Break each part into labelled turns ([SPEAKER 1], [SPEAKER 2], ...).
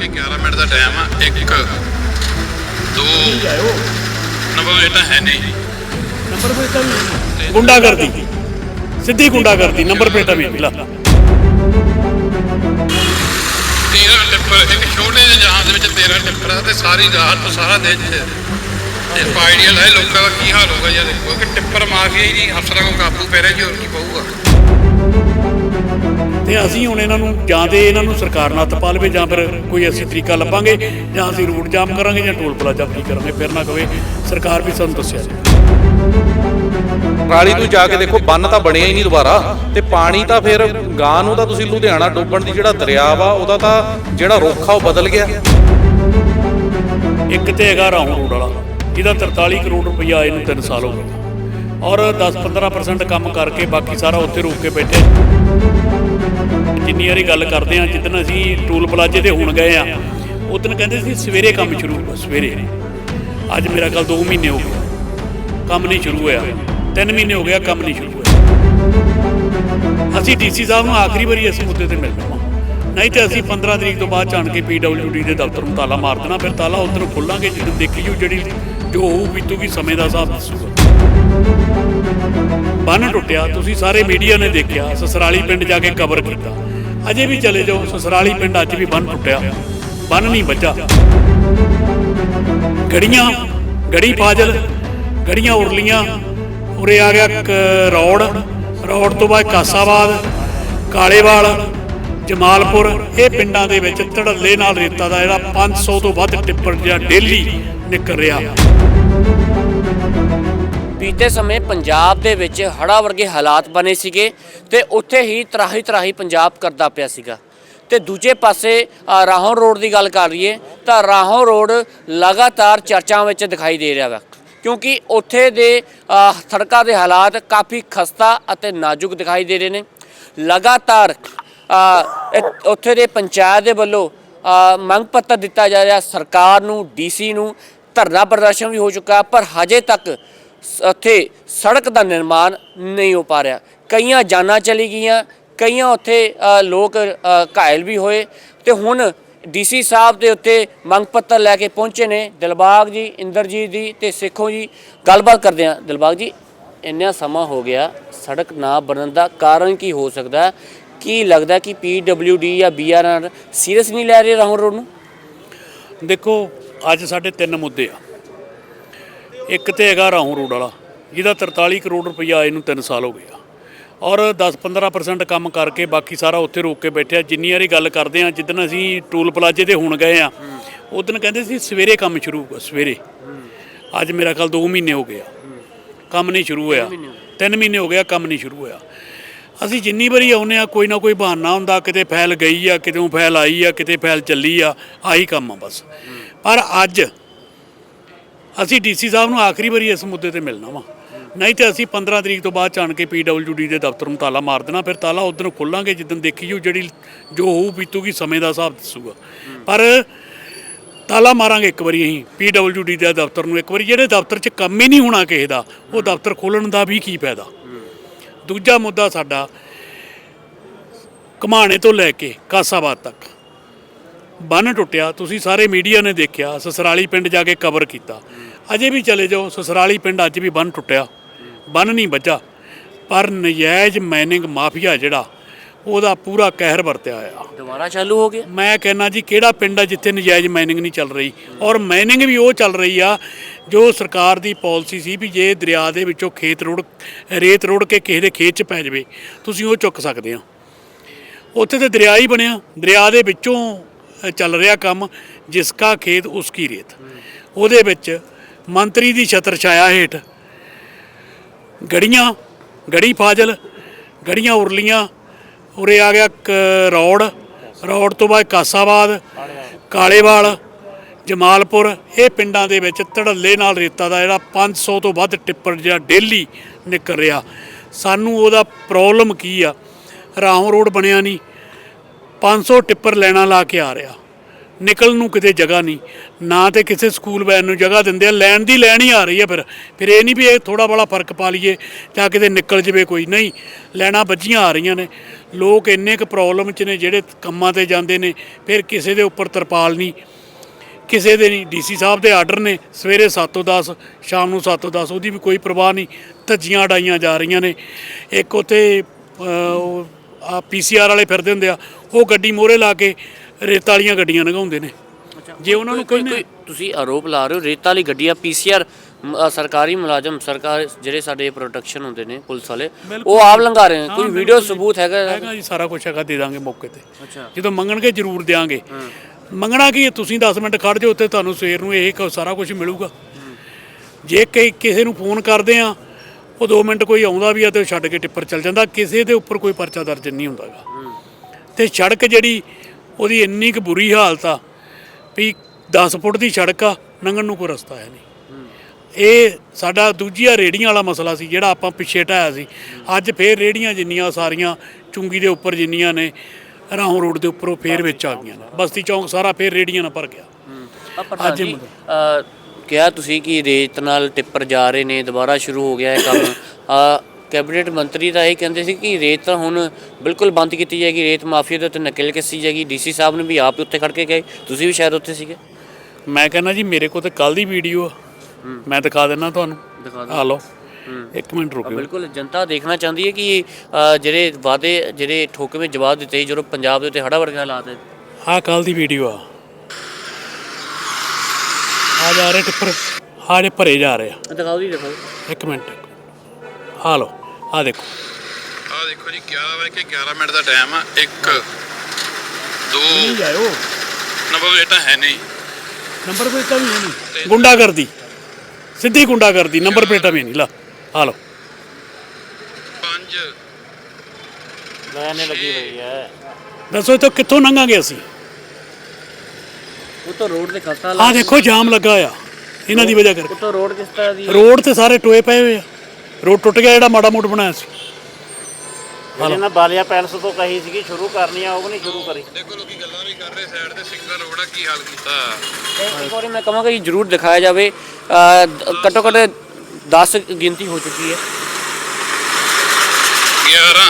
[SPEAKER 1] ਕੇ 11 minute ਦਾ time ਆ 1 2 number ਪਲੇਟਾਂ ਹੈ ਨਹੀਂ।
[SPEAKER 2] ਨੰਬਰ ਪਲੇਟਾਂ ਵੀ ਗੁੰਡਾਗਰਦੀ। ਸਿੱਧੀ ਗੁੰਡਾਗਰਦੀ ਨੰਬਰ ਪਲੇਟਾਂ ਵੀ ਮਿਲਾ
[SPEAKER 1] 13 ਟਿੱਪਰ ਇੱਕ ਛੋਟੇ ਜਿਹੇ ਜਹਾਜ਼ ਦੇ ਵਿੱਚ 13 ਟਿੱਪਰ ਆ ਤੇ ਸਾਰੀ ਰਾਤ ਤੋਂ ਸਾਰਾ ਦਿਨ ਚ ਇਹ ਆਈਡੀਆ ਲਾਏ ਲੋਕਾਂ ਦਾ ਕੀ ਹਾਲ ਹੋਗਾ ਯਾਰ ਦੇਖੋ ਕਿ ਟਿੱਪਰ ਮਾਫੀਆ ਹੀ ਨਹੀਂ ਅਫਸਰਾਂ ਕੋਲ ਕਾਬੂ ਪੈ ਰਿਹਾ ਜੀ ਹੋਰ ਕੀ ਪਊਗਾ।
[SPEAKER 2] ਤੇ ਅਸੀਂ ਹੁਣ ਇਹਨਾਂ ਨੂੰ ਜਾਂ ਤੇ ਇਹਨਾਂ ਨੂੰ ਸਰਕਾਰ ਨਾਲ ਪਾ ਲਵੇ ਜਾਂ ਫਿਰ ਕੋਈ ਅਸੀਂ ਤਰੀਕਾ ਲੱਭਾਂਗੇ ਜਾਂ ਅਸੀਂ ਰੂਟ ਜਾਮ ਕਰਾਂਗੇ ਜਾਂ ਟੋਲ ਪਲਾਜ਼ਾ ਕੀ ਕਰਾਂਗੇ ਫਿਰ ਨਾ ਕਵੇ ਸਰਕਾਰ ਵੀ ਸਾਨੂੰ ਦੱਸਿਆ ਜੀ
[SPEAKER 3] ਪਰਾਲੀ ਤੋਂ ਜਾ ਕੇ ਦੇਖੋ ਬੰਨ ਤਾਂ ਬਣਿਆ ਹੀ ਨਹੀਂ ਦੁਬਾਰਾ ਤੇ ਪਾਣੀ ਤਾਂ ਫਿਰ ਗਾਂ ਨੂੰ ਤਾਂ ਤੁਸੀਂ ਲੁਧਿਆਣਾ ਡੁੱਬਣ ਦੀ ਜਿਹੜਾ ਦਰਿਆ ਵਾ ਉਹਦਾ ਤਾਂ ਜਿਹੜਾ ਰੁੱਖ ਆ ਉਹ ਬਦਲ ਗਿਆ।
[SPEAKER 2] ਇੱਕ ਤੇ ਹੈਗਾ ਰਾਉਂ ਰੋਡ ਵਾਲਾ ਜਿਹਦਾ 43 ਕਰੋੜ ਰੁਪਈਆ ਇਹਨੂੰ 3 ਸਾਲ ਹੋ ਗਏ। ਔਰ 10-15% ਕੰਮ ਕਰਕੇ ਬਾਕੀ ਸਾਰਾ ਉੱਥੇ ਰੋਕ ਕੇ ਬੈਠੇ। ਜਿੰਨੀ ਵਾਰੀ ਗੱਲ ਕਰਦੇ ਆ ਜਿੱਦਣ ਅਸੀਂ ਟੂਲ ਪਲਾਜ਼ੇ ਤੇ ਹੁਣ ਗਏ ਆ ਉਦੋਂ ਕਹਿੰਦੇ ਸੀ ਸਵੇਰੇ ਕੰਮ ਸ਼ੁਰੂ ਹੋਊਗਾ, ਸਵੇਰੇ। ਅੱਜ ਮੇਰਾ ਕੱਲ 2 ਮਹੀਨੇ ਹੋ ਗਏ। ਕੰਮ ਨਹੀਂ ਸ਼ੁਰੂ ਹੋਇਆ। 3 ਮਹੀਨੇ ਹੋ ਗਿਆ ਕੰਮ ਨਹੀਂ ਸ਼ੁਰੂ ਹੋਇਆ। ਅਸੀਂ ਡੀਸੀ ਸਾਹਿਬ ਨੂੰ ਆਖਰੀ ਵਾਰੀ ਇਸ ਮੁੱਦੇ ਤੇ ਮਿਲ ਵਾ ਨਹੀਂ ਤੇ ਅਸੀਂ 15 ਤਰੀਕ ਤੋਂ ਬਾਅਦ ਜਾਣ ਕੇ ਪੀਡਬਲਯੂਡੀ ਦੇ ਦਫ਼ਤਰ ਨੂੰ ਤਾਲਾ ਮਾਰ ਦੇਣਾ, ਫਿਰ ਤਾਲਾ ਉਧਰ ਖੋਲਾਂਗੇ ਜਦੋਂ ਦੇਖੀ ਜੂ ਜਿਹੜੀ ਜੋ ਹੋਊ ਬੀਤੂਗੀ, ਸਮੇਂ ਦਾ ਹਿਸਾਬ ਦੱਸੂਗਾ। ਬੰਨ ਟੁੱਟਿਆ, ਤੁਸੀਂ ਸਾਰੇ ਮੀਡੀਆ ਨੇ ਦੇਖਿਆ, ਸਸਰਾਲੀ ਪਿੰਡ ਜਾ ਕੇ ਕਵਰ ਕੀਤਾ। ਅਜੇ ਵੀ ਚਲੇ ਜਾਓ, ਸਸਰਾਲੀ ਪਿੰਡ ਅੱਜ ਵੀ ਬੰਨ ਟੁੱਟਿਆ। ਬੰਨ ਨਹੀਂ ਬੱਜਾ ਗੜੀਆਂ, ਗੜੀ ਫਾਜ਼ਲ, ਗੜੀਆਂ ਉਰਲੀਆਂ, ਉਰੇ ਆ ਗਿਆ ਕ- ਰੌੜ। ਰੌੜ ਤੋਂ ਬਾਅਦ ਕਾਸਾਬਾਦ, ਕਾਲੇਵਾਲ, ਜਮਾਲਪੁਰ, ਇਹ ਪਿੰਡਾਂ ਦੇ ਵਿੱਚ ਧੜੱਲੇ ਨਾਲ ਰੇਤਾ ਦਾ ਜਿਹੜਾ 500 ਤੋਂ ਵੱਧ ਟਿੱਪਰ ਜਿਹੜਾ ਡੇਲੀ ਨਿਕਲ ਰਿਹਾ।
[SPEAKER 4] ਬੀਤੇ ਸਮੇਂ ਪੰਜਾਬ ਦੇ ਵਿੱਚ ਹੜ੍ਹਾਂ ਵਰਗੇ ਹਾਲਾਤ ਬਣੇ ਸੀਗੇ ਤੇ ਉੱਥੇ ਹੀ ਤਰਾਹੀ ਤਰਾਹੀ ਪੰਜਾਬ ਕਰਦਾ ਪਿਆ ਸੀਗਾ। ਤੇ ਦੂਜੇ ਪਾਸੇ ਰਾਹੋਂ ਰੋਡ ਦੀ ਗੱਲ ਕਰ ਲਈਏ ਤਾਂ ਰਾਹੋਂ ਰੋਡ ਲਗਾਤਾਰ ਚਰਚਾਵਾਂ ਵਿੱਚ ਦਿਖਾਈ ਦੇ ਰਿਹਾ ਵਾ। ਕਿਉਂਕਿ ਉੱਥੇ ਦੇ ਸੜਕਾਂ ਦੇ ਹਾਲਾਤ ਕਾਫੀ ਖਸਤਾ ਅਤੇ ਨਾਜ਼ੁਕ ਦਿਖਾਈ ਦੇ ਰਹੇ ਨੇ। ਲਗਾਤਾਰ ਅ, ਉੱਥੇ ਦੇ ਪੰਚਾਇਤ ਦੇ ਵੱਲੋਂ ਮੰਗ ਪੱਤਰ ਦਿੱਤਾ ਜਾ ਰਿਹਾ ਸਰਕਾਰ ਨੂੰ ਡੀਸੀ ਨੂੰ ਧਰਨਾ ਪ੍ਰਦਰਸ਼ਨ ਵੀ ਹੋ ਚੁੱਕਾ ਪਰ ਹਜੇ ਤੱਕ ਉੱਥੇ ਸੜਕ ਦਾ ਨਿਰਮਾਣ ਨਹੀਂ ਹੋ ਪਾ ਰਿਹਾ। ਕਈਆਂ ਜਾਨਾਂ ਚਲੀ ਗਈਆਂ, ਕਈਆਂ ਉੱਥੇ ਲੋਕ ਘਾਇਲ ਵੀ ਹੋਏ ਤੇ ਹੁਣ ਡੀਸੀ ਸਾਹਿਬ ਦੇ ਉੱਤੇ ਮੰਗ ਪੱਤਰ ਲੈ ਕੇ ਪਹੁੰਚੇ ਨੇ ਦਿਲਬਾਗ ਜੀ, ਇੰਦਰਜੀਤ ਜੀ ਤੇ ਸਿੱਖੋ ਜੀ। ਗੱਲਬਾਤ ਕਰਦੇ ਆ ਦਿਲਬਾਗ ਜੀ, ਇੰਨਾ ਸਮਾਂ ਹੋ ਗਿਆ, ਸੜਕ ਨਾ ਬਣਨ ਦਾ ਕਾਰਨ ਕੀ ਹੋ ਸਕਦਾ? ਕੀ ਲੱਗਦਾ ਕਿ ਪੀਡਬਲਯੂਡੀ ਜਾਂ ਬੀਆਰਆਰ ਸੀਰੀਅਸ ਨਹੀਂ ਲੈ ਰਹੇ ਰਾਹੁਲ ਰੋਡ ਨੂੰ
[SPEAKER 2] ਦੇਖੋ, ਅੱਜ ਸਾਡੇ ਤਿੰਨ ਮੁੱਦੇ ਆ। ਇੱਕ ਤੇ ਹੈਗਾ ਰਾਹੋਂ ਰੋਡ ਵਾਲਾ ਜਿਹਦਾ 43 ਕਰੋੜ ਰੁਪਈਆ ਇਹਨੂੰ 3 ਸਾਲ ਹੋ ਗਏ ਆ। ਔਰ 10-15% ਕੰਮ ਕਰਕੇ ਬਾਕੀ ਸਾਰਾ ਉੱਥੇ ਰੋਕ ਕੇ ਬੈਠਿਆ। ਜਿੰਨੀ ਵਾਰੀ ਗੱਲ ਕਰਦੇ ਆ ਜਿੱਦਣ ਅਸੀਂ ਟੂਲ ਪਲਾਜ਼ੇ ਤੇ ਹੁਣ ਗਏ ਆ ਉਦੋਂ ਕਹਿੰਦੇ ਸੀ ਸਵੇਰੇ ਕੰਮ ਸ਼ੁਰੂ ਹੋਊਗਾ ਸਵੇਰੇ। ਅੱਜ ਮੇਰਾ ਕੱਲ 2 ਮਹੀਨੇ ਹੋ ਗਏ ਆ। ਕੰਮ ਨਹੀਂ ਸ਼ੁਰੂ ਹੋਇਆ। 3 ਮਹੀਨੇ ਹੋ ਗਿਆ ਕੰਮ ਨਹੀਂ ਸ਼ੁਰੂ ਹੋਇਆ। ਅਸੀਂ ਜਿੰਨੀ ਵਾਰੀ ਆਉਨੇ ਆ ਕੋਈ ਨਾ ਕੋਈ ਬਹਾਨਾ ਹੁੰਦਾ ਕਿਤੇ ਫੈਲ ਗਈ ਆ ਕਿਤੇੋਂ ਫੈਲ ਆਈ ਆ ਕਿਤੇ ਫੈਲ ਚੱਲੀ ਆ ਆਹੀ ਕੰਮ ਆ ਬਸ। ਪਰ ਅੱਜ ਅਸੀਂ ਡੀਸੀ ਸਾਹਿਬ ਨੂੰ ਆਖਰੀ ਵਾਰੀ ਇਸ ਮੁੱਦੇ ਤੇ ਮਿਲਣਾ ਵਾ। ਨਹੀਂ ਤੇ ਅਸੀਂ 15 ਤਰੀਕ ਤੋਂ ਬਾਅਦ ਜਾਣ ਕੇ ਪੀਡਬਲਯੂਡੀ ਦੇ ਦਫ਼ਤਰ ਨੂੰ ਤਾਲਾ ਮਾਰ ਦੇਣਾ, ਫਿਰ ਤਾਲਾ ਉਧਰ ਖੋਲਾਂਗੇ ਜਦੋਂ ਦੇਖੀ ਜੂ ਜਿਹੜੀ ਜੋ ਹੋਊ, ਬੀਤੂਗੀ, ਸਮੇਂ ਦਾ ਹਿਸਾਬ ਦੱਸੂਗਾ। ਪਰ ਤਾਲਾ ਮਾਰਾਂਗੇ ਇੱਕ ਵਾਰੀ ਅਸੀਂ ਪੀਡਬਲਯੂਡੀ ਦੇ ਦਫ਼ਤਰ ਨੂੰ ਇੱਕ ਵਾਰੀ, ਜਿਹੜੇ ਦਫ਼ਤਰ 'ਚ ਕੰਮ ਹੀ ਨਹੀਂ ਹੋਣਾ ਕਿਸੇ ਦਾ, ਉਹ ਦਫ਼ਤਰ ਖੋਲਣ ਦਾ ਵੀ ਕੀ ਫਾਇਦਾ। ਦੂਜਾ ਮੁੱਦਾ ਸਾਡਾ ਕਮਾਣੇ ਤੋਂ ਲੈ ਕੇ ਕਾਸਾਬਾਦ ਤੱਕ। ਬੰਨ ਟੁੱਟਿਆ ਤੁਸੀਂ ਸਾਰੇ ਮੀਡੀਆ ਨੇ ਦੇਖਿਆ ਸਸਰਾਲੀ ਪਿੰਡ ਜਾ ਕੇ ਕਵਰ ਕੀਤਾ। ਅਜੇ ਵੀ ਚਲੇ ਜਾਓ ਸਸਰਾਲੀ ਪਿੰਡ ਅੱਜ ਵੀ ਬੰਨ ਟੁੱਟਿਆ। ਬੰਨ ਨਹੀਂ ਬੱਜਾ ਪਰ ਨਜਾਇਜ਼ ਮਾਈਨਿੰਗ ਮਾਫੀਆ ਜਿਹੜਾ ਉਹਦਾ ਪੂਰਾ ਕਹਿਰ ਵਰਤਿਆ ਆ
[SPEAKER 4] ਦੁਬਾਰਾ ਚਾਲੂ ਹੋ ਗਿਆ?
[SPEAKER 2] ਮੈਂ ਕਹਿੰਨਾ ਜੀ ਕਿਹੜਾ ਪਿੰਡ ਆ ਜਿੱਥੇ ਨਜਾਇਜ਼ ਮਾਈਨਿੰਗ ਨਹੀਂ ਚੱਲ ਰਹੀ? ਔਰ ਮਾਈਨਿੰਗ ਵੀ ਉਹ ਚੱਲ ਰਹੀ ਆ ਜੋ ਸਰਕਾਰ ਦੀ ਪਾਲਿਸੀ ਸੀ ਵੀ ਜੇ ਦਰਿਆ ਦੇ ਵਿੱਚੋਂ ਖੇਤ ਰੁੜ ਰੇਤ ਰੁੜ ਕੇ ਕਿਸੇ ਦੇ ਖੇਤ 'ਚ ਪੈ ਜਾਵੇ ਤੁਸੀਂ ਉਹ ਚੁੱਕ ਸਕਦੇ ਆ। ਉੱਥੇ ਤੇ ਦਰਿਆ ਹੀ ਬਣਿਆ। ਦਰਿਆ ਦੇ ਵਿੱਚੋਂ ਚੱਲ ਰਿਹਾ ਕੰਮ, ਜਿਸ ਕਾ ਖੇਤ ਉਸ ਕੀ ਰੇਤ। ਉਹਦੇ ਵਿੱਚ ਮੰਤਰੀ ਦੀ ਛਤਰ ਛਾਇਆ ਹੇਠ ਗੜੀਆਂ, ਗੜੀ ਫਾਜ਼ਲ, ਗੜੀਆਂ ਉਰਲੀਆਂ, ਉਰੇ ਆ ਗਿਆ ਕ- ਰੌੜ ਰੌੜ ਤੋਂ ਬਾਅਦ ਕਾਸਾਬਾਦ, ਕਾਲੇਵਾਲ, ਜਮਾਲਪੁਰ, ਇਹ ਪਿੰਡਾਂ ਦੇ ਵਿੱਚ ਧੜੱਲੇ ਨਾਲ ਰੇਤਾ ਦਾ ਜਿਹੜਾ 500 ਤੋਂ ਵੱਧ ਟਿੱਪਰ ਜਿਹੜਾ ਡੇਲੀ ਨਿਕਲ ਰਿਹਾ। ਸਾਨੂੰ ਉਹਦਾ ਪ੍ਰੋਬਲਮ ਕੀ ਆ? ਰਾਹੋਂ ਰੋਡ ਬਣਿਆ ਨਹੀਂ। 500 ਟਿੱਪਰ ਲੈਣਾ ਲਾ ਕੇ ਆ ਰਿਹਾ। ਨਿਕਲਣ ਨੂੰ ਕਿਤੇ ਜਗ੍ਹਾ ਨਹੀਂ। ਨਾ ਤੇ ਕਿਸੇ ਸਕੂਲ ਵੈਨ ਨੂੰ ਜਗ੍ਹਾ ਦਿੰਦੇ ਆ। ਲੈਣ ਦੀ ਲੈਣ ਹੀ ਆ ਰਹੀ ਹੈ ਫਿਰ। ਫਿਰ ਇਹ ਨਹੀਂ ਵੀ ਇਹ ਥੋੜਾ ਬੜਾ ਫ਼ਰਕ ਪਾ ਲਈਏ ਤਾਂ ਕਿਤੇ ਨਿਕਲ ਜਵੇ ਕੋਈ। ਨਹੀਂ, ਲੈਣਾ ਵੱਜੀਆਂ ਆ ਰਹੀਆਂ ਨੇ। ਲੋਕ ਇੰਨੇ ਕੁ ਪ੍ਰੋਬਲਮ 'ਚ ਨੇ ਜਿਹੜੇ ਕੰਮਾਂ ਤੇ ਜਾਂਦੇ ਨੇ। ਫਿਰ ਕਿਸੇ ਦੇ ਉੱਪਰ ਤਰਪਾਲ ਨਹੀਂ। ਕਿਸੇ ਦੇ ਨਹੀਂ। ਡੀਸੀ ਸਾਹਿਬ ਦੇ ਆਰਡਰ ਨੇ। ਸਵੇਰੇ 7 ਤੋਂ 10 ਸ਼ਾਮ ਨੂੰ 7 ਤੋਂ 10 ਉਹਦੀ ਵੀ ਕੋਈ ਪਰਵਾਹ ਨਹੀਂ। ਧੱਜੀਆਂ ਉਡਾਈਆਂ ਜਾ ਰਹੀਆਂ ਨੇ। ਇੱਕ ਉਤੇ ਆ ਪੀਸੀਆਰ ਵਾਲੇ ਫਿਰਦੇ ਹੁੰਦੇ ਆ। ਉਹ ਗੱਡੀ ਮੋਹਰੇ ਲਾ ਕੇ ਰੇਤ ਵਾਲੀਆਂ ਗੱਡੀਆਂ ਲੰਘਾਉਂਦੇ ਨੇ। ਜੇ ਉਹਨਾਂ ਨੂੰ ਕੋਈ
[SPEAKER 4] ਕੋਈ ਤੁਸੀਂ ਆਰੋਪ ਲਾ ਰਹੇ ਹੋ ਰੇਤ ਵਾਲੀ ਗੱਡੀਆਂ ਪੀਸੀਆਰ ਸਰਕਾਰੀ ਮੁਲਾਜ਼ਮ ਸਰਕਾਰ ਜਿਹੜੇ ਸਾਡੇ ਪ੍ਰੋਟੈਕਸ਼ਨ ਹੁੰਦੇ ਨੇ ਪੁਲਿਸ ਵਾਲੇ ਉਹ ਆਪ ਲੰਘਾ ਰਹੇ ਨੇ। ਕੋਈ ਵੀਡੀਓ ਸਬੂਤ ਹੈਗਾ?
[SPEAKER 2] ਹੈਗਾ ਜੀ ਸਾਰਾ ਕੁਝ ਹੈਗਾ ਦੇ ਦਾਂਗੇ ਮੌਕੇ ਤੇ। ਜਦੋਂ ਮੰਗਣਗੇ ਜ਼ਰੂਰ ਦੇਾਂਗੇ ਮੰਗਣਾ ਕੀ ਤੁਸੀਂ 10 ਮਿੰਟ ਖੜ ਜਾਓ ਤੇ ਤੁਹਾਨੂੰ ਸਵੇਰ ਨੂੰ ਇਹ ਸਾਰਾ ਕੁਝ ਮਿਲੂਗਾ। ਜੇ ਕਈ ਕਿਸੇ ਨੂੰ ਫੋਨ ਕਰਦੇ ਆ ਉਹ 2 ਮਿੰਟ ਕੋਈ ਆਉਂਦਾ ਵੀ ਆ ਤੇ ਛੱਡ ਕੇ ਟਿੱਪਰ ਚੱਲ ਜਾਂਦਾ। ਕਿਸੇ ਦੇ ਉੱਪਰ ਕੋਈ ਪਰਚਾ ਦਰਜ ਨਹੀਂ ਹੁੰਦਾਗਾ ਤੇ ਸੜਕ ਜਿਹੜੀ ਉਹਦੀ ਇੰਨੀ ਕੁ ਬੁਰੀ ਹਾਲਤ ਆ ਵੀ 10 ਫੁੱਟ ਦੀ ਸੜਕ ਆ ਲੰਘਣ ਨੂੰ ਕੋਈ ਰਸਤਾ ਹੈ ਨਹੀਂ। ਇਹ ਸਾਡਾ ਦੂਜੀਆ ਰੇੜੀਆਂ ਵਾਲਾ ਮਸਲਾ ਸੀ ਜਿਹੜਾ ਆਪਾਂ ਪਿੱਛੇ ਢਾਇਆ ਸੀ। ਅੱਜ ਫੇਰ ਰੇੜੀਆਂ ਜਿੰਨੀਆਂ ਸਾਰੀਆਂ ਚੁੰਗੀ ਦੇ ਉੱਪਰ ਜਿੰਨੀਆਂ ਨੇ ਰਾਹੋਂ ਰੋਡ ਦੇ ਉੱਪਰੋਂ ਫੇਰ ਵਿੱਚ ਆ ਗਈਆਂ ਨੇ। ਬਸਤੀ ਚੌਂਕ ਸਾਰਾ ਫੇਰ ਰੇੜੀਆਂ ਨਾਲ ਭਰ ਗਿਆ।
[SPEAKER 4] ਆ ਪ੍ਰਧਾਨ ਜੀ ਅ, ਕਿਹਾ ਤੁਸੀਂ ਕਿ ਰੇਤ ਨਾਲ ਟਿੱਪਰ ਜਾ ਰਹੇ ਨੇ ਦੁਬਾਰਾ ਸ਼ੁਰੂ ਹੋ ਗਿਆ ਇਹ ਕੰਮ। ਆ ਕੈਬਨਿਟ ਮੰਤਰੀ ਤਾਂ ਇਹ ਕਹਿੰਦੇ ਸੀ ਕਿ ਰੇਤ ਤਾਂ ਹੁਣ ਬਿਲਕੁਲ ਬੰਦ ਕੀਤੀ ਜਾਏਗੀ ਰੇਤ ਮਾਫੀਆ ਦੇ ਉੱਤੇ ਨਕਲ ਕੱਸੀ ਜਾਏਗੀ। ਡੀਸੀ ਸਾਹਿਬ ਨੇ ਵੀ ਆਪ ਉੱਤੇ ਖੜ ਕੇ ਗਏ। ਤੁਸੀਂ ਵੀ ਸ਼ਾਇਦ ਉੱਥੇ ਸੀਗੇ।
[SPEAKER 2] ਮੈਂ ਕਹਿੰਦਾ ਜੀ ਮੇਰੇ ਕੋਲ ਤੇ ਕੱਲ ਦੀ ਵੀਡੀਓ ਆ। ਮੈਂ ਦਿਖਾ ਦਿੰਦਾ ਤੁਹਾਨੂੰ।
[SPEAKER 4] ਦਿਖਾ
[SPEAKER 2] ਆ ਲਓ। ਇੱਕ ਮਿੰਟ ਰੁਕਿਓ।
[SPEAKER 4] ਬਿਲਕੁਲ ਜਨਤਾ ਦੇਖਣਾ ਚਾਹੁੰਦੀ ਹੈ ਕਿ ਜਿਹੜੇ ਵਾਅਦੇ ਜਿਹੜੇ ਠੋਕਵੇਂ ਜਵਾਬ ਦਿੱਤੇ ਜਦੋਂ ਪੰਜਾਬ ਦੇ ਉੱਤੇ ਹੜਾ ਵਰਗਾ ਹਾਲਾਤ ਹੈ।
[SPEAKER 2] ਆਹ ਕੱਲ ਦੀ ਵੀਡੀਓ ਆ। ਆ ਜਾ ਰਹੇ ਟਿੱਪਰ। ਆ ਜੇ ਭਰੇ ਜਾ ਰਹੇ ਆ।
[SPEAKER 4] ਦਿਖਾਓ ਜੀ ਦਿਖਾਓ।
[SPEAKER 2] ਇੱਕ ਮਿੰਟ। ਆ ਲਓ। ਆ ਦੇਖੋ।
[SPEAKER 1] ਆ ਦੇਖੋ ਜੀ 11 ਵਜੇ ਕੇ 11 ਮਿੰਟ ਦਾ ਟਾਈਮ ਆ। 1 2
[SPEAKER 2] ਜਾਇਓ।
[SPEAKER 1] ਨੰਬਰ ਪਲੇਟਾਂ ਹੈ ਨਹੀਂ।
[SPEAKER 2] ਨੰਬਰ ਪਲੇਟਾਂ ਵੀ ਨਹੀਂ। ਗੁੰਡਾਗਰਦੀ। ਸਿੱਧੀ ਗੁੰਡਾਗਰਦੀ ਨੰਬਰ ਪਲੇਟਾਂ ਵੀ ਨਹੀਂ। ਲਾ ਆ ਲਓ।
[SPEAKER 1] 5
[SPEAKER 4] ਲਾਇਨੇ ਲੱਗੀ ਹੋਈ ਹੈ।
[SPEAKER 2] ਦੱਸੋ ਇੱਥੋਂ ਕਿੱਥੋਂ ਲੰਘਾਂਗੇ ਅਸੀਂ?
[SPEAKER 4] ਉਹ ਤਾਂ ਰੋਡ ਤੇ ਖਸਤਾ
[SPEAKER 2] ਆ ਦੇਖੋ ਜਾਮ ਲੱਗਾ ਆ। ਇਹਨਾਂ ਦੀ ਵਜ੍ਹਾ ਕਰਕੇ।
[SPEAKER 4] ਉਹ ਤਾਂ ਰੋਡ ਕਿਸ ਤਰ੍ਹਾਂ ਦੀ
[SPEAKER 2] ਰੋਡ ਤੇ ਸਾਰੇ ਟੋਏ ਪਏ ਹੋਏ ਆ। ਰੋਡ ਟੁੱਟ ਗਿਆ ਜਿਹੜਾ ਮਾੜਾ ਮੋਟ ਬਣਾਇਆ ਸੀ।
[SPEAKER 5] ਜਿਹੜੇ ਨਾ ਬਾਲੀਆ ਪੈਲਸ ਤੋਂ ਕਹੀ ਸੀਗੀ ਸ਼ੁਰੂ ਕਰਨੀ ਆ ਉਹ ਵੀ ਨਹੀਂ ਸ਼ੁਰੂ ਕਰੀ।
[SPEAKER 1] ਦੇਖੋ ਲੋਕੀ ਗੱਲਾਂ ਵੀ ਕਰ ਰਹੇ ਸਾਈਡ ਤੇ ਸਿੰਗਲ ਰੋਡ ਆ ਕੀ ਹਾਲ ਕੀਤਾ।
[SPEAKER 4] ਇੱਕ ਵਾਰੀ ਮੈਂ ਕਹਾਂਗਾ ਕਿ ਜਰੂਰ ਦਿਖਾਇਆ ਜਾਵੇ। ਅ, ਦ- ਘੱਟੋ ਘੱਟ 10 ਗਿਣਤੀ ਹੋ ਚੁੱਕੀ ਹੈ।
[SPEAKER 1] 11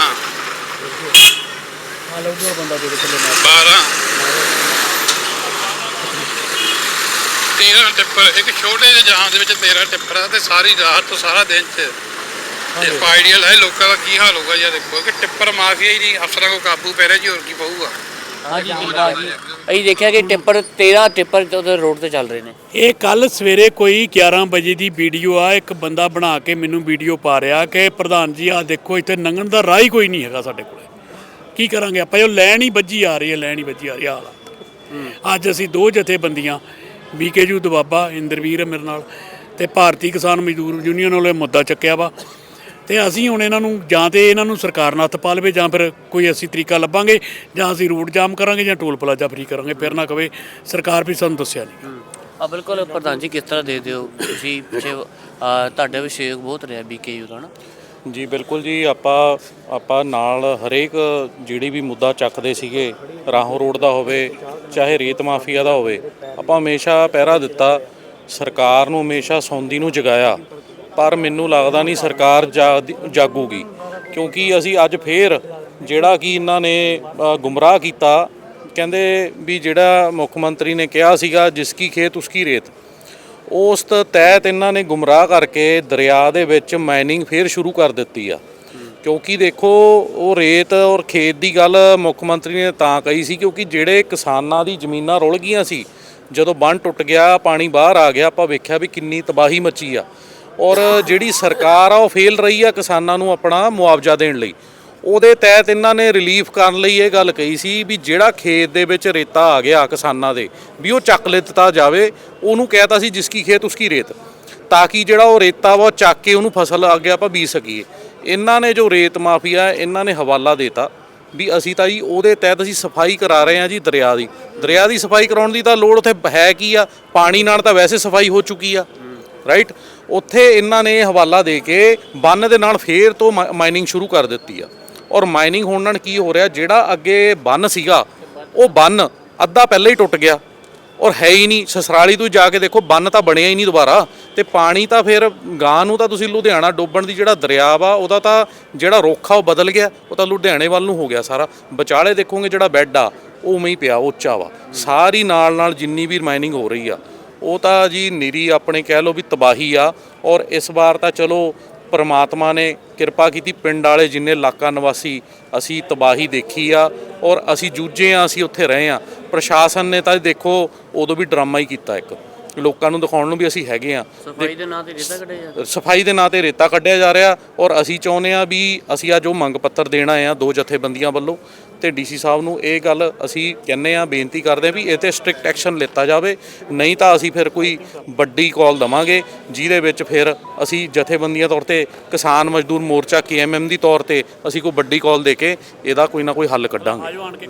[SPEAKER 2] ਆ ਲਓ ਜੋ ਬੰਦਾ ਦੇ ਥੱਲੇ
[SPEAKER 1] 12 13 ਟਿੱਪਰ ਇੱਕ ਛੋਟੇ ਜਿਹੇ ਜਹਾਜ਼ ਦੇ ਵਿੱਚ 13 ਟਿੱਪਰ ਆ ਤੇ ਸਾਰੀ ਰਾਤ ਤੋਂ ਸਾਰਾ ਦਿਨ ਚ। ਇਹ ਆਈਡੀਅਲ ਹੈ ਲੋਕਾਂ ਦਾ ਕੀ ਹਾਲ ਹੋਊਗਾ ਯਾਰ ਦੇਖੋ ਕਿ ਟਿੱਪਰ ਮਾਫੀਆ ਹੀ ਨਹੀਂ ਅਫਸਰਾਂ ਕੋ ਕਾਬੂ ਪੈ ਰਿਹਾ ਜੀ ਹੋਰ ਕੀ ਪਊਗਾ?
[SPEAKER 4] ਹਾਂਜੀ ਜੀ। ਅਸੀਂ ਦੇਖਿਆ ਕਿ ਟਿੱਪਰ 13 ਟਿੱਪਰ ਉਹਦੇ ਰੋਡ ਤੇ ਚੱਲ ਰਹੇ ਨੇ।
[SPEAKER 2] ਇਹ ਕੱਲ ਸਵੇਰੇ ਕੋਈ 11 ਵਜੇ ਦੀ ਵੀਡੀਓ ਆ ਇੱਕ ਬੰਦਾ ਬਣਾ ਕੇ ਮੈਨੂੰ ਵੀਡੀਓ ਪਾ ਰਿਹਾ ਕਿ ਪ੍ਰਧਾਨ ਜੀ ਆ ਦੇਖੋ ਇੱਥੇ ਲੰਘਣ ਦਾ ਰਾਹ ਹੀ ਕੋਈ ਨਹੀਂ ਹੈਗਾ ਸਾਡੇ ਕੋਲੇ। ਕੀ ਕਰਾਂਗੇ ਆਪਾਂ? ਇਹ ਲੈਣ ਹੀ ਵੱਜੀ ਆ ਰਹੀ ਹੈ ਲੈਣ ਹੀ ਵੱਜੀ ਆ ਰਹੀ ਆ ਹਾਲ। ਅੱਜ ਅਸੀਂ ਦੋ ਜਥੇਬੰਦੀਆਂ ਬੀਕੇਯੂ ਦਬਾਬਾ ਇੰਦਰਵੀਰ ਮੇਰੇ ਨਾਲ ਤੇ ਭਾਰਤੀ ਕਿਸਾਨ ਮਜ਼ਦੂਰ ਯੂਨੀਅਨ ਵਾਲੇ ਮੁੱਦਾ ਚੱਕਿਆ ਵਾ। ਤੇ ਅਸੀਂ ਹੁਣ ਇਹਨਾਂ ਨੂੰ ਜਾਂ ਤੇ ਇਹਨਾਂ ਨੂੰ ਸਰਕਾਰ ਨਾਲ ਹੱਥ ਪਾ ਲਵੇ ਜਾਂ ਫਿਰ ਕੋਈ ਅਸੀਂ ਤਰੀਕਾ ਲੱਭਾਂਗੇ ਜਾਂ ਅਸੀਂ ਰੋਡ ਜਾਮ ਕਰਾਂਗੇ ਜਾਂ ਟੋਲ ਪਲਾਜ਼ਾ ਫ੍ਰੀ ਕਰਾਂਗੇ ਫਿਰ ਨਾ ਕਵੇ ਸਰਕਾਰ ਵੀ ਸਾਨੂੰ ਦੱਸਿਆ ਨਹੀਂ।
[SPEAKER 4] ਆ ਬਿਲਕੁਲ ਪ੍ਰਧਾਨ ਜੀ ਕਿਸ ਤਰ੍ਹਾਂ ਦੇ ਦਿਓ? ਤੁਸੀਂ ਪਿੱਛੇ ਤੁਹਾਡਾ ਵੀ ਸਹਿਯੋਗ ਬਹੁਤ ਰਿਹਾ ਬੀਕੇਯੂ ਦਾ ਨਾ
[SPEAKER 3] ਜੀ ਬਿਲਕੁਲ ਜੀ ਆਪਾਂ ਆਪਾਂ ਨਾਲ ਹਰੇਕ ਜਿਹੜੀ ਵੀ ਮੁੱਦਾ ਚੱਕਦੇ ਸੀਗੇ ਰਾਹੋਂ ਰੋਡ ਦਾ ਹੋਵੇ ਚਾਹੇ ਰੇਤ ਮਾਫੀਆ ਦਾ ਹੋਵੇ ਆਪਾਂ ਹਮੇਸ਼ਾ ਪਹਿਰਾ ਦਿੱਤਾ ਸਰਕਾਰ ਨੂੰ ਹਮੇਸ਼ਾ ਸੌਂਦੀ ਨੂੰ ਜਗਾਇਆ। ਪਰ ਮੈਨੂੰ ਲੱਗਦਾ ਨਹੀਂ ਸਰਕਾਰ ਜਾਗੂਗੀ। ਕਿਉਂਕਿ ਅਸੀਂ ਅੱਜ ਫੇਰ ਜਿਹੜਾ ਕਿ ਇਹਨਾਂ ਨੇ ਗੁੰਮਰਾਹ ਕੀਤਾ, ਕਹਿੰਦੇ ਵੀ ਜਿਹੜਾ ਮੁੱਖ ਮੰਤਰੀ ਨੇ ਕਿਹਾ ਸੀਗਾ, ਜਿਸ ਕੀ ਖੇਤ ਉਸ ਕੀ ਰੇਤ। ਉਸ ਤਹਿਤ ਇਹਨਾਂ ਨੇ ਗੁੰਮਰਾਹ ਕਰਕੇ ਦਰਿਆ ਦੇ ਵਿੱਚ ਮਾਈਨਿੰਗ ਫੇਰ ਸ਼ੁਰੂ ਕਰ ਦਿੱਤੀ ਆ। ਕਿਉਂਕਿ ਦੇਖੋ, ਉਹ ਰੇਤ ਔਰ ਖੇਤ ਦੀ ਗੱਲ ਮੁੱਖ ਮੰਤਰੀ ਨੇ ਤਾਂ ਕਹੀ ਸੀ, ਕਿਉਂਕਿ ਜਿਹੜੇ ਕਿਸਾਨਾਂ ਦੀ ਜ਼ਮੀਨਾਂ ਰੁਲ ਗਈਆਂ ਸੀ, ਜਦੋਂ ਬੰਨ ਟੁੱਟ ਗਿਆ, ਪਾਣੀ ਬਾਹਰ ਆ ਗਿਆ, ਆਪਾਂ ਵੇਖਿਆ ਵੀ ਕਿੰਨੀ ਤਬਾਹੀ ਮਚੀ ਆ। ਔਰ ਜਿਹੜੀ ਸਰਕਾਰ ਆ, ਉਹ ਫੇਲ ਰਹੀ ਆ ਕਿਸਾਨਾਂ ਨੂੰ ਆਪਣਾ ਮੁਆਵਜ਼ਾ ਦੇਣ ਲਈ। ਉਹਦੇ ਤਹਿਤ ਇਹਨਾਂ ਨੇ ਰਿਲੀਫ ਕਰਨ ਲਈ ਇਹ ਗੱਲ ਕਹੀ ਸੀ ਵੀ ਜਿਹੜਾ ਖੇਤ ਦੇ ਵਿੱਚ ਰੇਤਾ ਆ ਗਿਆ ਕਿਸਾਨਾਂ ਦੇ, ਵੀ ਉਹ ਚੱਕ ਲਿੱਤਾ ਜਾਵੇ, ਉਹਨੂੰ ਕਹਿਤਾ ਸੀ ਜਿਸ ਕੀ ਖੇਤ, ਉਸ ਕੀ ਰੇਤ। ਤਾਂ ਕਿ ਜਿਹੜਾ ਉਹ ਰੇਤਾ ਵਾ, ਉਹ ਚੱਕ ਕੇ ਉਹਨੂੰ ਫਸਲ ਅੱਗੇ ਆਪਾਂ ਬੀਜ ਸਕੀਏ। ਇਹਨਾਂ ਨੇ ਜੋ ਰੇਤ ਮਾਫੀਆ ਇਹਨਾਂ ਨੇ ਹਵਾਲਾ ਦੇਤਾ ਵੀ ਅਸੀਂ ਤਾਂ ਜੀ ਉਹਦੇ ਤਹਿਤ ਅਸੀਂ ਸਫ਼ਾਈ ਕਰਾ ਰਹੇ ਹਾਂ ਜੀ ਦਰਿਆ ਦੀ। ਦਰਿਆ ਦੀ ਸਫ਼ਾਈ ਕਰਾਉਣ ਦੀ ਤਾਂ ਲੋੜ ਉੱਥੇ ਹੈ ਕੀ ਆ? ਪਾਣੀ ਨਾਲ ਤਾਂ ਵੈਸੇ ਸਫ਼ਾਈ ਹੋ ਚੁੱਕੀ ਆ। ਰਾਈਟ ਉੱਥੇ ਇਹਨਾਂ ਨੇ ਹਵਾਲਾ ਦੇ ਕੇ ਬੰਨ ਦੇ ਨਾਲ ਫੇਰ ਤੋਂ ਮਾਈਨਿੰਗ ਸ਼ੁਰੂ ਕਰ ਦਿੱਤੀ ਆ। ਔਰ ਮਾਈਨਿੰਗ ਹੋਣ ਨਾਲ ਕੀ ਹੋ ਰਿਹਾ, ਜਿਹੜਾ ਅੱਗੇ ਬੰਨ ਸੀਗਾ, ਉਹ ਬੰਨ ਅੱਧਾ ਪਹਿਲਾਂ ਹੀ ਟੁੱਟ ਗਿਆ। ਔਰ ਹੈ ਹੀ ਨਹੀਂ, ਸਸਰਾਲੀ ਤੋਂ ਜਾ ਕੇ ਦੇਖੋ, ਬੰਨ ਤਾਂ ਬਣਿਆ ਹੀ ਨਹੀਂ ਦੁਬਾਰਾ। ਤੇ ਪਾਣੀ ਤਾਂ ਫਿਰ ਗਾਂ ਨੂੰ ਤਾਂ ਤੁਸੀਂ ਲੁਧਿਆਣਾ ਡੋਬਣ ਦੀ ਜਿਹੜਾ ਦਰਿਆ ਵਾ, ਉਹਦਾ ਤਾਂ ਜਿਹੜਾ ਰੋਖਾ ਉਹ ਬਦਲ ਗਿਆ। ਉਹ ਤਾਂ ਲੁਧਿਆਣੇ ਵੱਲ ਨੂੰ ਹੋ ਗਿਆ ਸਾਰਾ। ਵਿਚਾਲੇ ਦੇਖੋਗੇ ਜਿਹੜਾ ਬੈੱਡ ਆ ਉਹ ਉਵੇਂ ਹੀ ਪਿਆ, ਉੱਚਾ ਵਾ। ਸਾਰੀ ਨਾਲ ਨਾਲ ਜਿੰਨੀ ਵੀ ਮਾਈਨਿੰਗ ਹੋ ਰਹੀ ਆ ਉਹ ਤਾਂ ਜੀ ਨਿਰੀ ਆਪਣੇ ਕਹਿ ਲਓ ਵੀ ਤਬਾਹੀ ਆ ਔਰ ਇਸ ਵਾਰ ਤਾਂ ਚਲੋ ਪ੍ਰਮਾਤਮਾ ਨੇ ਕਿਰਪਾ ਕੀਤੀ ਪਿੰਡ ਵਾਲੇ ਜਿੰਨੇ ਇਲਾਕਾ ਨਿਵਾਸੀ ਅਸੀਂ ਤਬਾਹੀ ਦੇਖੀ ਆ ਔਰ ਅਸੀਂ ਜੂਝੇ ਆ ਅਸੀਂ ਉੱਥੇ ਰਹੇ ਆ। ਪ੍ਰਸ਼ਾਸਨ ਨੇ ਤਾਂ ਦੇਖੋ ਉਦੋਂ ਵੀ ਡਰਾਮਾ ਹੀ ਕੀਤਾ ਇੱਕ। ਲੋਕਾਂ ਨੂੰ ਦਿਖਾਉਣ ਨੂੰ ਵੀ ਅਸੀਂ ਹੈਗੇ ਆ।
[SPEAKER 4] ਸਫ਼ਾਈ ਦੇ ਨਾਂ ਤੇ ਰੇਤਾ ਕੱਢਿਆ ਜਾ
[SPEAKER 3] ਸਫ਼ਾਈ ਦੇ ਨਾਂ ਤੇ ਰੇਤਾ ਕੱਢਿਆ ਜਾ ਰਿਹਾ ਔਰ ਅਸੀਂ ਚਾਹੁੰਦੇ ਆ ਵੀ ਅਸੀਂ ਅੱਜ ਉਹ ਮੰਗ ਪੱਤਰ ਦੇਣਾ ਆ ਦੋ ਜਥੇਬੰਦੀਆਂ ਵੱਲੋਂ। ਤੇ ਡੀਸੀ ਸਾਹਿਬ ਨੂੰ ਇਹ ਗੱਲ ਅਸੀਂ ਕਹਿੰਨੇ ਆ ਬੇਨਤੀ ਕਰਦੇ ਆ ਵੀ ਇਹ ਤੇ ਸਟ੍ਰਿਕਟ ਐਕਸ਼ਨ ਲਿੱਤਾ ਜਾਵੇ। ਨਹੀਂ ਤਾਂ ਅਸੀਂ ਫਿਰ ਕੋਈ ਵੱਡੀ ਕਾਲ ਦਵਾਂਗੇ ਜਿਹਦੇ ਵਿੱਚ ਫਿਰ ਅਸੀਂ ਜਥੇਬੰਦੀਆਂ ਤੌਰ ਤੇ ਕਿਸਾਨ ਮਜ਼ਦੂਰ ਮੋਰਚਾ ਕੇਐਮਐਮ ਦੀ ਤੌਰ ਤੇ ਅਸੀਂ ਕੋਈ ਵੱਡੀ ਕਾਲ ਦੇ ਕੇ ਇਹਦਾ ਕੋਈ ਨਾ ਕੋਈ ਹੱਲ ਕੱਢਾਂਗੇ।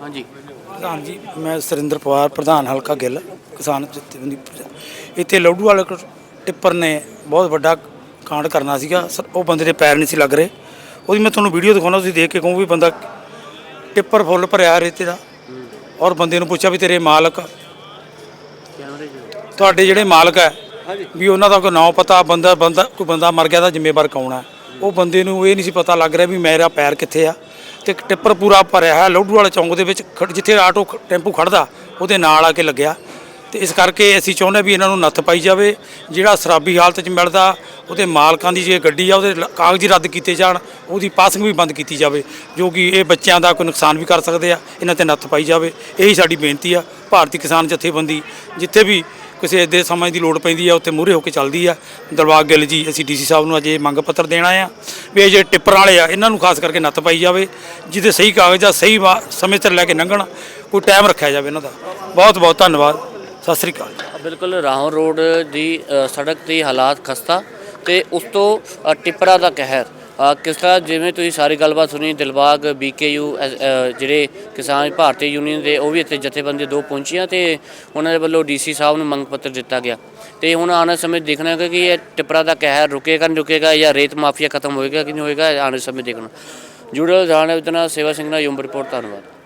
[SPEAKER 4] ਹਾਂਜੀ।
[SPEAKER 6] ਪ੍ਰਧਾਨ ਜੀ ਮੈਂ ਸੁਰਿੰਦਰ ਪਵਾਰ ਪ੍ਰਧਾਨ ਹਲਕਾ ਗਿੱਲ ਕਿਸਾਨ ਜਥੇਬੰਦੀ ਇੱਥੇ ਲੋਡੂ ਵਾਲੇ ਟਿੱਪਰ ਨੇ ਬਹੁਤ ਵੱਡਾ ਕਾਂਡ ਕਰਨਾ ਸੀਗਾ। ਸਰ ਉਹ ਬੰਦੇ ਦੇ ਪੈਰ ਨਹੀਂ ਸੀ ਲੱਗ ਰਹੇ। ਉਹਦੀ ਮੈਂ ਤੁਹਾਨੂੰ ਵੀਡੀਓ ਦਿਖਾਉਣਾ ਤੁਸੀਂ ਦੇਖ ਕੇ ਕਹੋ ਵੀ ਬੰਦਾ ਟਿੱਪਰ ਫੁੱਲ ਭਰਿਆ ਰੇਤੇ ਦਾ ਔਰ ਬੰਦੇ ਨੂੰ ਪੁੱਛਿਆ ਵੀ ਤੇਰੇ ਮਾਲਕ ਤੁਹਾਡੇ ਜਿਹੜੇ ਮਾਲਕ ਹੈ ਵੀ ਉਹਨਾਂ ਦਾ ਕੋਈ ਨਾਂ ਪਤਾ ਬੰਦਾ ਬੰਦਾ ਕੋਈ ਬੰਦਾ ਮਰ ਗਿਆ ਤਾਂ ਜ਼ਿੰਮੇਵਾਰ ਕੌਣ ਹੈ? ਉਹ ਬੰਦੇ ਨੂੰ ਇਹ ਨਹੀਂ ਸੀ ਪਤਾ ਲੱਗ ਰਿਹਾ ਵੀ ਮੇਰਾ ਪੈਰ ਕਿੱਥੇ ਆ। ਤੇ ਟਿੱਪਰ ਪੂਰਾ ਭਰਿਆ ਹੈ ਲੋਡੂ ਵਾਲੇ ਚੌਂਕ ਦੇ ਵਿੱਚ ਜਿੱਥੇ ਆਟੋ ਟੈਂਪੂ ਖੜਦਾ ਉਹਦੇ ਨਾਲ ਆ ਕੇ ਲੱਗਿਆ। ਤੇ ਇਸ ਕਰਕੇ ਅਸੀਂ ਚਾਹੁੰਦੇ ਵੀ ਇਹਨਾਂ ਨੂੰ ਨੱਥ ਪਾਈ ਜਾਵੇ। ਜਿਹੜਾ ਸ਼ਰਾਬੀ ਹਾਲਤ 'ਚ ਮਿਲਦਾ, ਉਹਦੇ ਮਾਲਕਾਂ ਦੀ ਜੇ ਗੱਡੀ ਆ, ਉਹਦੇ ਲ- ਕਾਗਜ਼ੀ ਰੱਦ ਕੀਤੇ ਜਾਣ, ਉਹਦੀ ਪਾਸਿੰਗ ਵੀ ਬੰਦ ਕੀਤੀ ਜਾਵੇ, ਜੋ ਕਿ ਇਹ ਬੱਚਿਆਂ ਦਾ ਕੋਈ ਨੁਕਸਾਨ ਵੀ ਕਰ ਸਕਦੇ ਆ, ਇਹਨਾਂ ਤੇ ਨੱਥ ਪਾਈ ਜਾਵੇ। ਇਹੀ ਸਾਡੀ ਬੇਨਤੀ ਆ, ਭਾਰਤੀ ਕਿਸਾਨ ਜਥੇਬੰਦੀ, ਜਿੱਥੇ ਵੀ ਕਿਸੇ ਦੇ ਸਮਝ ਦੀ ਲੋੜ ਪੈਂਦੀ ਆ, ਉੱਥੇ ਮੂਹਰੇ ਹੋ ਕੇ ਚੱਲਦੀ ਆ। ਦਲਵਾਗ ਗਿੱਲ ਜੀ, ਅਸੀਂ ਡੀਸੀ ਸਾਹਿਬ ਨੂੰ ਅੱਜ ਇਹ ਮੰਗ ਪੱਤਰ ਦੇਣਾ ਆ ਵੀ ਇਹ ਜਿਹੜੇ ਟਿੱਪਰ ਵਾਲੇ ਆ, ਇਹਨਾਂ ਨੂੰ ਖਾਸ ਕਰਕੇ ਨੱਥ ਪਾਈ ਜਾਵੇ, ਜਿਹਦੇ ਸਹੀ ਕਾਗਜ਼ ਆ, ਸਹੀ ਵਾ- ਸਮੇਂ ਸਿਰ ਲੈ ਕੇ ਲੰਘਣ, ਕੋਈ ਟਾਈਮ ਰੱਖਿਆ ਜਾਵੇ ਇਹਨਾਂ ਦਾ। ਬਹੁਤ ਬਹੁਤ ਧੰਨਵਾਦ। ਸਤਿ ਸ੍ਰੀ ਅਕਾਲ
[SPEAKER 4] ਬਿਲਕੁਲ, ਰਾਹੋਂ ਰੋਡ ਦੀ ਸੜਕ ਦੀ ਹਾਲਾਤ ਖਸਤਾ ਤੇ ਉਸ ਤੋਂ ਟਿੱਪਰਾ ਦਾ ਕਹਿਰ। ਕਿਸ ਤਰ੍ਹਾਂ ਜਿਵੇਂ ਤੁਸੀਂ ਸਾਰੀ ਗੱਲਬਾਤ ਸੁਣੀ, ਦਿਲਬਾਗ, ਬੀਕੇਯੂ ਜਿਹੜੇ ਕਿਸਾਨ ਭਾਰਤੀ ਯੂਨੀਅਨ ਦੇ, ਉਹ ਵੀ ਇੱਥੇ ਜਥੇਬੰਦੀ ਦੋ ਪਹੁੰਚੀਆਂ ਤੇ ਉਹਨਾਂ ਦੇ ਵੱਲੋਂ ਡੀਸੀ ਸਾਹਿਬ ਨੂੰ ਮੰਗ ਪੱਤਰ ਦਿੱਤਾ ਗਿਆ। ਤੇ ਹੁਣ ਆਉਣ ਸਮੇਂ ਦੇਖਣਾ ਹੈ ਕਿ ਇਹ ਟਿੱਪਰਾਂ ਦਾ ਕਹਿਰ ਰੁਕੇਗਾ, ਨਹੀਂ ਰੁਕੇਗਾ ਜਾਂ ਰੇਤ ਮਾਫੀਆ ਖਤਮ ਹੋਏਗਾ ਕਿ ਨਹੀਂ ਹੋਏਗਾ ਆਉਣ ਸਮੇਂ ਦੇਖਣਾ। ਜੁੜੇ ਜਾਣ ਉਤਨਾ, ਸੇਵਾ ਸਿੰਘ ਨਾਲ ਯੂਮ ਰਿਪੋਰਟ, ਧੰਨਵਾਦ।